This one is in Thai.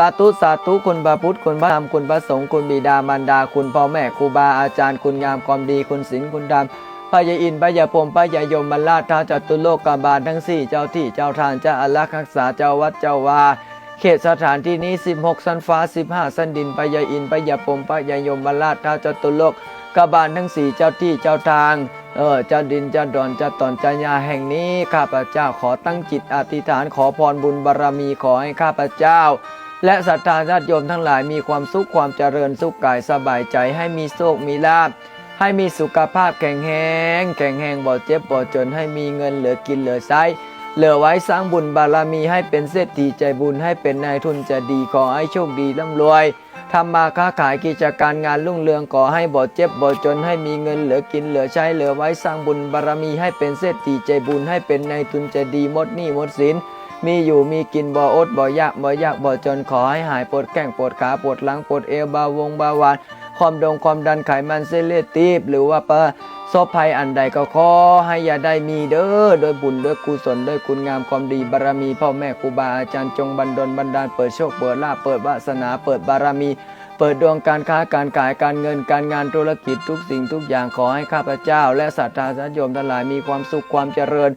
สาธุสาธุคุณพระพุทธคุณพระธรรมคุณพระสงฆ์คุณบิดามารดา คุณพ่อแม่ครูบาอาจารย์คุณงามความดีคุณศีลคุณธรรมพระยาอินพระยาพรมพระยายมบรรลาท้าจตุโลกกาบาลทั้งสี่เจ้าที่เจ้าทางเจ้าอารักษ์รักษาเจ้าวัดเจ้าวาเขตสถานที่นี้ 16 สันฟ้า 15 สันดินพระยาอินพระยาพรมพระยายมบรรลาท้าจตุโลกกาบาลทั้งสี่เจ้าที่เจ้าทางเออเจ้าดินเจ้าดอนเจ้าตอนเจ้ายาแห่งนี้ข้าพเจ้าขอตั้งจิตอธิษฐานขอพรบุญบารมีขอให้ข้าพเจ้า และศรัทธาญาติโยมทั้งหลายมีความสุขความเจริญสุขกายสบายใจให้มีโชคมีลาภให้มีสุขภาพแข็งแรงแข็งแรงบ่เจ็บบ่จนให้มีเงินเหลือกินเหลือใช้เหลือไว้สร้างบุญบารมีให้เป็นเศรษฐีใจบุญให้เป็นนายทุนจะดีขอให้โชคดีร่ำรวยทำมาค้าขายกิจการงานรุ่งเรืองขอให้บ่เจ็บบ่จนให้มีเงินเหลือกินเหลือใช้เหลือไว้สร้างบุญบารมีให้เป็นเศรษฐีใจบุญให้เป็นนายทุนจะดีหมดหนี้หมดสิน มีอยู่มีกินบ่อดบ่อยากบ่อยากบ่จนขอให้หายปวดแข้งปวดขาปวดหลังปวดเอวบาวงบาหวานความดงความดันไขมันเส้นเลือดตีบหรือว่าเประสบภัยอันใดก็ขอให้อย่าได้มีเด้อโดยบุญด้วยกุศลด้วยคุณงามความดีบารมีพ่อแม่ครูบาอาจารย์จงบันดลบันดาลเปิดโชคเปิดลาภเปิดวาสนาเปิดบารมี เปิดดวงการค้าการขายการเงินการงานธุรกิจทุกสิ่งทุกอย่างขอให้ข้าพเจ้า และศรัทธาญาติโยมทั้งหลายมีความสุขความเจริญ